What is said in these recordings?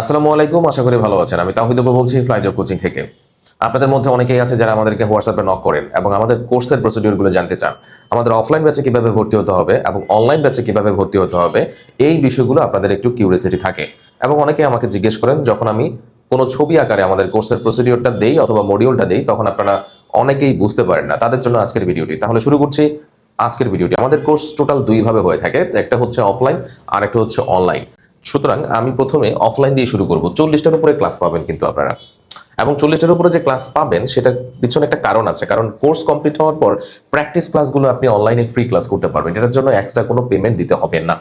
আসসালামু আলাইকুম, আশা করি ভালো আছেন। আমি তাহিদ বলছি ফ্লাই জব কোচিং থেকে। আপনাদের মধ্যে অনেকেই আছে যারা আমাদেরকে হোয়াটসঅ্যাপে নক করেন এবং আমাদের কোর্সের প্রসিডিউরগুলো জানতে চান। আমাদের অফলাইন ব্যাচে কীভাবে ভর্তি হতে হবে এবং অনলাইন ব্যাচে কীভাবে ভর্তি হতে হবে, এই বিষয়গুলো আপনাদের একটু কিউরিয়াসিটি থাকে। এবং অনেকে আমাকে জিজ্ঞেস করেন, যখন আমি কোনো ছবি আকারে আমাদের কোর্সের প্রসিডিউরটা দেই অথবা মডিউলটা দেই, তখন আপনারা অনেকেই বুঝতে পারেন না। তাদের জন্য আজকের ভিডিওটি। তাহলে শুরু করছি আজকের ভিডিওটি। আমাদের কোর্স টোটাল দুইভাবে হয়ে থাকে। একটা হচ্ছে অফলাইন আর একটা হচ্ছে অনলাইন সুতরাং আমি প্রথমে অফলাইন দিয়ে শুরু করব। চল্লিশটার উপরে ক্লাস পাবেন কিন্তু আপনারা। এবং চল্লিশটার উপরে যে ক্লাস পাবেন, সেটার পিছনে একটা কারণ আছে। কারণ কোর্স কমপ্লিট হওয়ার পর প্র্যাকটিস ক্লাসগুলো আপনি অনলাইনে ফ্রি ক্লাস করতে পারবেন। এটার জন্য এক্সট্রা কোনো পেমেন্ট দিতে হবে না।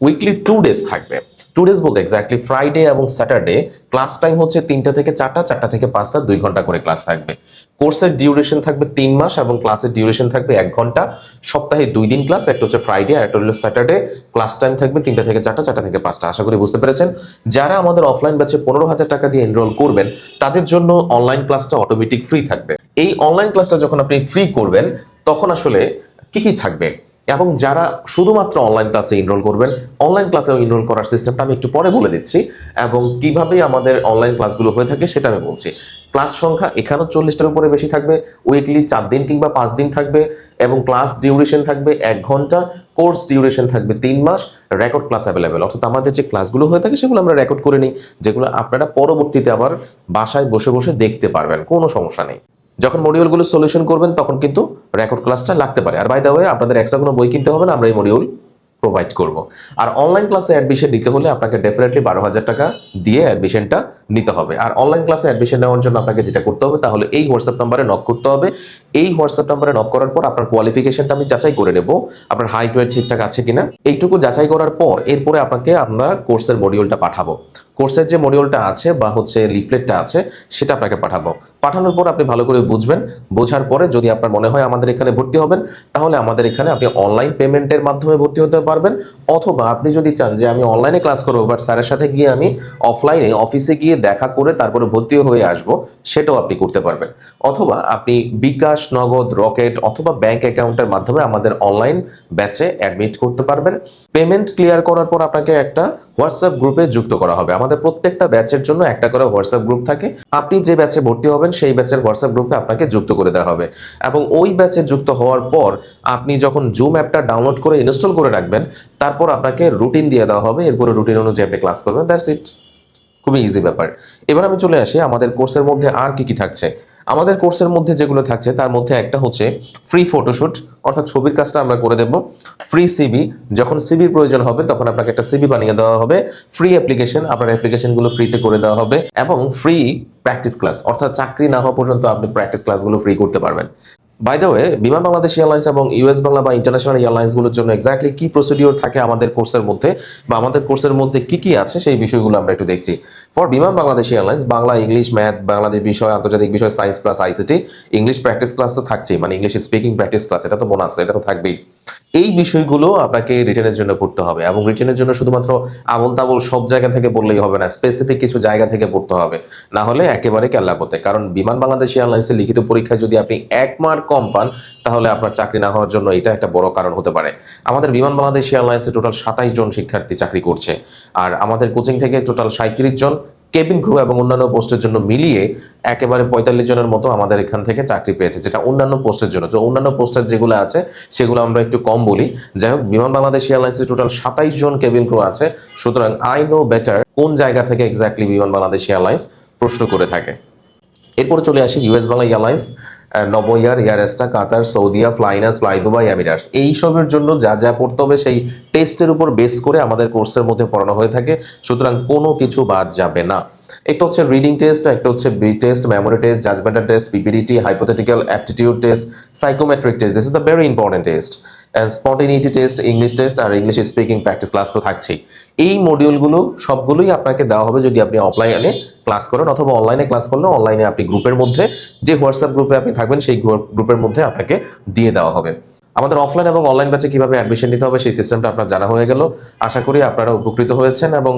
উইকলি টু ডেজ থাকবে। টু ডেজ বলতে এক্স্যাক্টলি ফ্রাইডে এবং স্যাটারডে ক্লাস টাইম হচ্ছে তিনটা থেকে চারটা চারটা থেকে পাঁচটা, দুই ঘণ্টা করে ক্লাস থাকবে। কোর্সের ডিউরেশন থাকবে তিন মাস এবং ক্লাসের ডিউরেশন থাকবে এক ঘণ্টা। সপ্তাহে দুই দিন ক্লাস একটা হচ্ছে ফ্রাইডে আর একটা হলো স্যাটারডে ক্লাস টাইম থাকবে তিনটা থেকে চারটা চারটা থেকে পাঁচটা। আশা করি বুঝতে পেরেছেন। যারা আমাদের অফলাইন ব্যাচে পনেরো হাজার টাকা দিয়ে এনরোল করবেন, তাদের জন্য অনলাইন ক্লাসটা অটোমেটিক ফ্রি থাকবে। এই অনলাইন ক্লাসটা যখন আপনি ফ্রি করবেন, তখন আসলে কি কি থাকবে? এবং যারা শুধুমাত্র অনলাইন ক্লাসে ইনরোল করবেন অনলাইন ক্লাসেও ইনরোল করার সিস্টেমটা আমি একটু পরে বলে দিচ্ছি এবং কীভাবে আমাদের অনলাইন ক্লাসগুলো হয়ে থাকে সেটা আমি বলছি। ক্লাস সংখ্যা এখানেও চল্লিশটার উপরে বেশি থাকবে উইকলি চার দিন কিংবা পাঁচ দিন থাকবে এবং ক্লাস ডিউরেশন থাকবে এক ঘণ্টা কোর্স ডিউরেশন থাকবে তিন মাস রেকর্ড ক্লাস অ্যাভেলেবেল অর্থাৎ আমাদের যে ক্লাসগুলো হয়ে থাকে সেগুলো আমরা রেকর্ড করে নিই, যেগুলো আপনারা পরবর্তীতে আবার বাসায় বসে বসে দেখতে পারবেন, কোনো সমস্যা নেই। যখন মডিউলগুলো সলিউশন করবেন, তখন কিন্তু রেকর্ড ক্লাসটা লাগতে পারে। আর বাই দ্য ওয়ে আপনাদের এক্সট্রা কোনো বই কিনতে হবে না, আমরা এই মডিউল প্রোভাইড করব। আর অনলাইন ক্লাসে অ্যাডমিশন নিতে হলে আপনাকে ডেফিনেটলি বারো হাজার টাকা দিয়ে অ্যাডমিশনটা নিতে হবে। আর অনলাইন ক্লাসে অ্যাডমিশন নেওয়ার জন্য আপনাকে যেটা করতে হবে তাহলে এই হোয়াটসঅ্যাপ নাম্বারে নক করতে হবে। এই হোয়াটসঅ্যাপ নাম্বারে নক করার পর আপনার কোয়ালিফিকেশনটা আমি যাচাই করে নেব। আপনার হাইট ওয়েট ঠিকঠাক আছে কিনা? এইটুকু যাচাই করার পর, এরপরে আপনাকে আমরা কোর্সের মডিউলটা পাঠাবো। কোর্সের যে মডিউলটা আছে বা হচ্ছে লিফলেটটা আছে, সেটা আপনাকে পাঠাবো। পাঠানোর পর আপনি ভালো করে বুঝবেন। বোঝার পরে যদি আপনার মনে হয় আমাদের এখানে ভর্তি হবেন, তাহলে আমাদের এখানে আপনি অনলাইন পেমেন্টের মাধ্যমে ভর্তি হতে পারবেন। অথবা আপনি যদি চান যে আমি অনলাইনে ক্লাস করব বাট স্যারের সাথে গিয়ে আমি অফলাইনে অফিসে গিয়ে দেখা করে তারপরে ভর্তি হয়ে আসব, সেটাও আপনি করতে পারবেন। অথবা আপনি বিকাশ, নগদ, রকেট অথবা ব্যাংক অ্যাকাউন্টের মাধ্যমে আমাদের অনলাইন ব্যাচে অ্যাডমিট করতে পারবেন। পেমেন্ট ক্লিয়ার করার পর আপনাকে একটা হোয়াটসঅ্যাপ গ্রুপে যুক্ত করা হবে। আমাদের প্রত্যেকটা ব্যাচের জন্য একটা করে হোয়াটসঅ্যাপ গ্রুপ থাকে। আপনি যে ব্যাচে ভর্তি হবেন, সেই ব্যাচের হোয়াটসঅ্যাপ গ্রুপে আপনাকে যুক্ত করে দেওয়া হবে। এবং ওই ব্যাচে যুক্ত হওয়ার পর আপনি যখন জুম অ্যাপটা ডাউনলোড করে ইনস্টল করে রাখবেন, তারপর আপনাকে রুটিন দিয়ে দেওয়া হবে। এরপরে রুটিন অনুযায়ী আপনি ক্লাস করবেন। দ্যাটস ইট খুবই ইজি ব্যাপার। এবার আমি চলে আসি, আমাদের কোর্সের মধ্যে আর কি কি থাকছে? আমাদের কোর্সের মধ্যে যেগুলো থাকছে, তার মধ্যে একটা হচ্ছে ফ্রি ফটোশ্যুট অর্থাৎ ছবির কাজটা আমরা করে দেব। ফ্রি সিবি যখন সিবির প্রয়োজন হবে, তখন আপনাকে একটা সিবি বানিয়ে দেওয়া হবে। ফ্রি অ্যাপ্লিকেশন আপনার অ্যাপ্লিকেশনগুলো ফ্রিতে করে দেওয়া হবে। এবং ফ্রি প্র্যাকটিস ক্লাস অর্থাৎ চাকরি না হওয়া পর্যন্ত আপনি প্র্যাকটিস ক্লাসগুলো ফ্রি করতে পারবেন। By the way Biman Bangladesh airlines এবং ইউএস বাংলা বা ইন্টারন্যাশনাল এয়ারলাইন্সগুলোর জন্য এক্স্যাক্টলি কি প্রসিডিওর থাকে আমাদের কোর্সের মধ্যে বা আমাদের কোর্সের মধ্যে কি কি আছে সেই বিষয়গুলো আমরা একটু দেখছি। For Biman Bangladesh airlines, Bangla, English, math, Bangladesh বিষয়, আন্তর্জাতিক বিষয় science plus ICT English practice class তো থাকছেই মানে ইংলিশ স্পিকিং প্র্যাকটিস ক্লাস এটা তো বোনাস এটা তো থাকবেই। এই বিষয়গুলো আপনাকে রিটেনের জন্য পড়তে হবে এবং রিটেনের জন্য শুধুমাত্র আবল তাবল সব জায়গা থেকে পড়লেই হবে না স্পেসিফিক কিছু জায়গা থেকে পড়তে হবে। না হলে একেবারে কেল্লাপতে কারণ বিমান বাংলাদেশ এয়ারলাইন্সের লিখিত পরীক্ষায় যদি আপনি এক মার্ক কম পান, তাহলে আপনার চাকরি না হওয়ার জন্য এটা একটা বড় কারণ হতে পারে। আমাদের বিমান বাংলাদেশ এয়ারলাইন্সে টোটাল সাতাইশ জন শিক্ষার্থী চাকরি করছে। আর আমাদের কোচিং থেকে টোটাল সাঁত্রিশ জন কেবিন ক্রু এবং অন্যান্য পোস্টের জন্য মিলিয়ে একেবারে পঁয়তাল্লিশ জনের মতো আমাদের এখান থেকে চাকরি পেয়েছে, যেটা অন্যান্য পোস্টের জন্য। তো অন্যান্য পোস্টের যেগুলো আছে, সেগুলো আমরা একটু কম বলি। যাই হোক, বিমান বাংলাদেশ এয়ারলাইন্সে টোটাল সাতাইশ জন কেবিন ক্রু আছে। সুতরাং আই নো বেটার কোন জায়গা থেকে এক্স্যাক্টলি বিমান বাংলাদেশ এয়ারলাইন্স প্রশ্ন করে থাকে। এরপরে চলে আসি US Bangla airlines Novo Air Air Astra Qatar, Saudia Flynas Fly Dubai, Emirates. এইসবের জন্য যা যা পড়তে হবে সেই টেস্টের উপর বেস করে আমাদের কোর্সের মধ্যে পড়ানো হয়ে থাকে। সুতরাং কোনো কিছু বাদ যাবে না। একটা হচ্ছে রিডিং টেস্ট, একটা হচ্ছে B test, memory test, judgmental test PPDT hypothetical aptitude test, psychometric test. This is the very important test spontaneity test English test R English speaking practice class তো থাকছেই। এই মডিউলগুলো সবগুলোই আপনাকে দেওয়া হবে যদি আপনি অফলাইনে ক্লাস করেন অথবা অনলাইনে ক্লাস করলে অনলাইনে আপনি গ্রুপের মধ্যে যে হোয়াটসঅ্যাপ গ্রুপে আপনি থাকবেন সেই গ্রুপের মধ্যে আপনাকে দিয়ে দেওয়া হবে। আমাদের অফলাইন এবং অনলাইন ব্যাচে কীভাবে অ্যাডমিশন নিতে হবে সেই সিস্টেমটা আপনার জানা হয়ে গেল। আশা করি আপনারা উপকৃত হয়েছেন এবং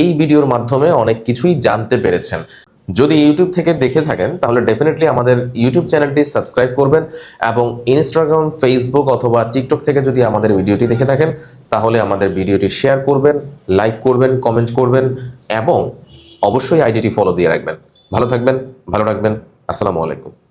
এই ভিডিওর মাধ্যমে অনেক কিছুই জানতে পেরেছেন। যদি ইউটিউব থেকে দেখে থাকেন, তাহলে ডেফিনেটলি আমাদের ইউটিউব চ্যানেলটি সাবস্ক্রাইব করবেন এবং ইনস্টাগ্রাম ফেসবুক অথবা টিকটক থেকে যদি আমাদের ভিডিওটি দেখে থাকেন, তাহলে আমাদের ভিডিওটি শেয়ার করবেন লাইক করবেন কমেন্ট করবেন এবং অবশ্যই আইডিটি ফলো দিয়ে রাখবেন। ভালো থাকবেন, ভালো রাখবেন। আসসালামু আলাইকুম।